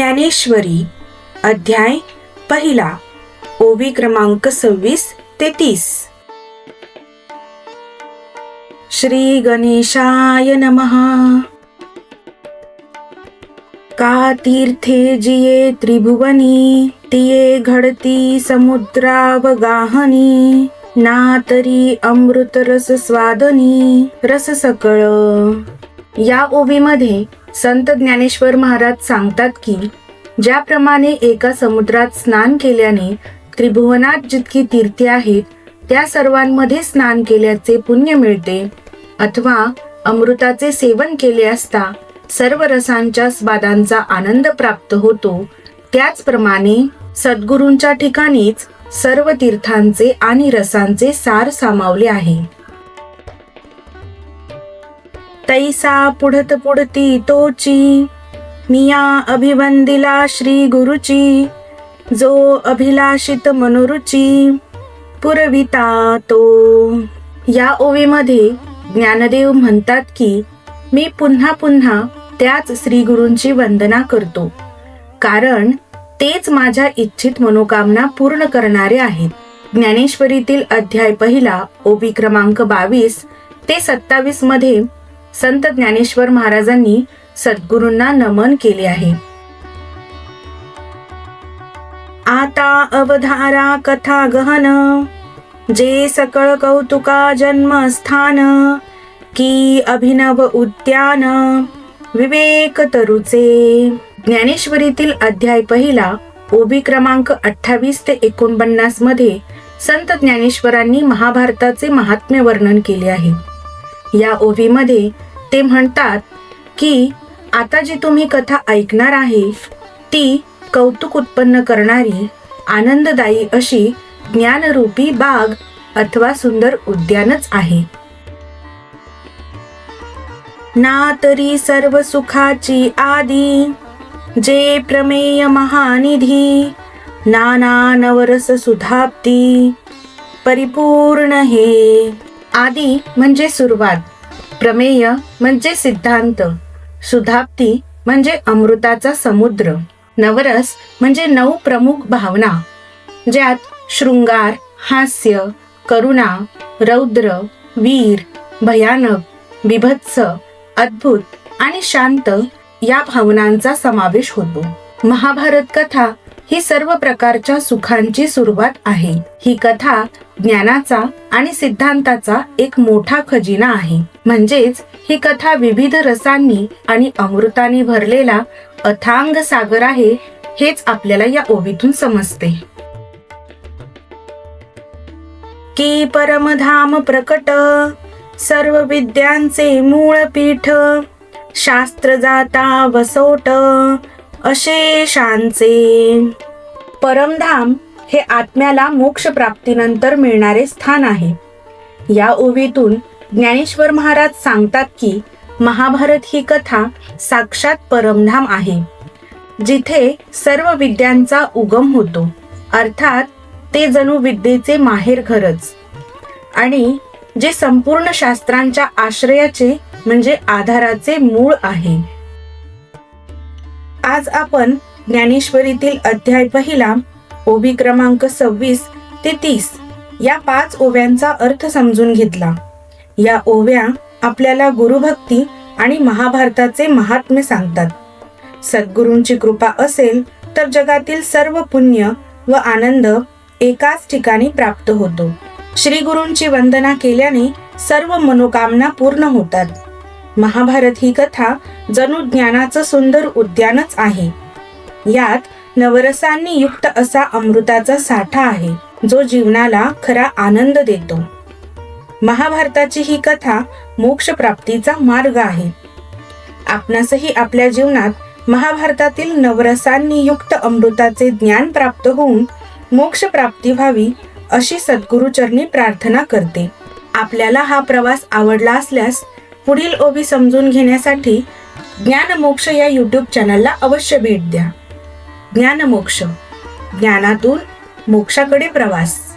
ज्ञानेश्वरी अध्याय पहिला ओवी क्रमांक सव्वीस ते तीस. श्री गणेशाय नमः. का तीर्थे जिये त्रिभुवनी तिये घडती समुद्रावगाहनी ना तरी अमृत रस स्वादनी रस सकळ. या ओवीमध्ये संत ज्ञानेश्वर महाराज सांगतात की ज्याप्रमाणे एका समुद्रात स्नान केल्याने त्रिभुवनात जितकी तीर्थे आहेत त्या सर्वांमध्ये स्नान केल्याचे पुण्य मिळते. अथवा अमृताचे सेवन केले असता सर्व रसांच्या स्वादांचा आनंद प्राप्त होतो. त्याचप्रमाणे सद्गुरूंच्या ठिकाणीच सर्व तीर्थांचे आणि रसांचे सार सामावले आहे. तैसा पुढत पुढती तोची. मिया अभिवंदिला श्री गुरुची जो अभिलाषित मनोरुची. पुरविता तो. या ओवीमध्ये ज्ञानदेव म्हणतात की मी पुन्हा पुन्हा त्याच श्री गुरूंची वंदना करतो. कारण तेच माझ्या इच्छित मनोकामना पूर्ण करणारे आहेत. ज्ञानेश्वरीतील अध्याय पहिला ओबी क्रमांक बावीस ते सत्तावीसमध्ये संत ज्ञानेश्वर महाराजांनी सद्गुरूंना नमन केले आहे. आता अवधारा कथा गहन. जे सकळ कौतुका जन्मस्थान. की अभिनव उद्यान. विवेक तरुचे. ज्ञानेश्वरीतील अध्याय पहिला ओबी क्रमांक अठ्ठावीस ते एकोणपन्नासमध्ये संत ज्ञानेश्वरांनी महाभारताचे महात्म्य वर्णन केले आहे. या ओवीमध्ये ते म्हणतात की आता जी तुम्ही कथा ऐकणार आहे ती कौतुक उत्पन्न करणारी आनंददायी अशी ज्ञानरूपी बाग अथवा सुंदर उद्यानच आहे. ना तरी सर्व सुखाची आदी जे प्रमेय महानिधी नाना नवरस सुधाप्ती परिपूर्ण हे आदी म्हणजे सुरुवात. प्रमेय म्हणजे सिद्धांत. सुधाप्ती म्हणजे अमृताचा समुद्र. नवरस म्हणजे नऊ प्रमुख भावना ज्यात शृंगार हास्य करुणा रौद्र वीर भयानक बिभत्स अद्भुत आणि शांत या भावनांचा समावेश होतो. महाभारत कथा ही सर्व प्रकारच्या सुखांची सुरुवात आहे. ही कथा ज्ञानाचा आणि सिद्धांताचा एक मोठा खजिना आहे. म्हणजेच ही कथा विविध रसांनी आणि अमृताने भरलेला अथांग सागर आहे हेच आपल्याला या ओवीतून समजते. की परमधाम प्रकट सर्व विद्यांचे मूळ पीठ शास्त्र जाता वसोट अशेषांचे परमधाम हे आत्म्याला मोक्ष प्राप्तीनंतर मिळणारे स्थान आहे. या ओवीतून ज्ञानेश्वर महाराज सांगतात की महाभारत ही कथा साक्षात परमधाम आहे जिथे सर्व विद्यांचा उगम होतो. अर्थात ते जणू विद्येचे माहेर घरच. आणि जे संपूर्ण शास्त्रांच्या आश्रयाचे म्हणजे आधाराचे मूळ आहे. आज आपण ज्ञानेश्वरीतील अध्याय पहिला ओवी क्रमांक सव्वीस ते तीस या पाच ओव्यांचा अर्थ समजून घेतला. या ओव्या आपल्याला गुरुभक्ती आणि महाभारताचे महात्म्य सांगतात. सद्गुरूंची कृपा असेल तर जगातील सर्व पुण्य व आनंद एकाच ठिकाणी प्राप्त होतो. श्री गुरूंची वंदना केल्याने सर्व मनोकामना पूर्ण होतात. महाभारत ही कथा जणू ज्ञानाचं सुंदर उद्यानच आहे. यात नवरसांनी युक्त असा अमृताचा साठा आहे जो जीवनाला खरा आनंद देतो. महाभारताची ही कथा मोक्ष प्राप्तीचा मार्ग आहे. आपणासही आपल्या जीवनात महाभारतातील नवरसांनी युक्त अमृताचे ज्ञान प्राप्त होऊन मोक्ष प्राप्ती व्हावी अशी सद्गुरुचरणी प्रार्थना करते. आपल्याला हा प्रवास आवडला असल्यास पुढील ओबी समजून घेण्यासाठी ज्ञानमोक्ष या यूट्यूब चॅनलला अवश्य भेट द्या. ज्ञानमोक्ष ज्ञानातून मोक्षाकडे प्रवास.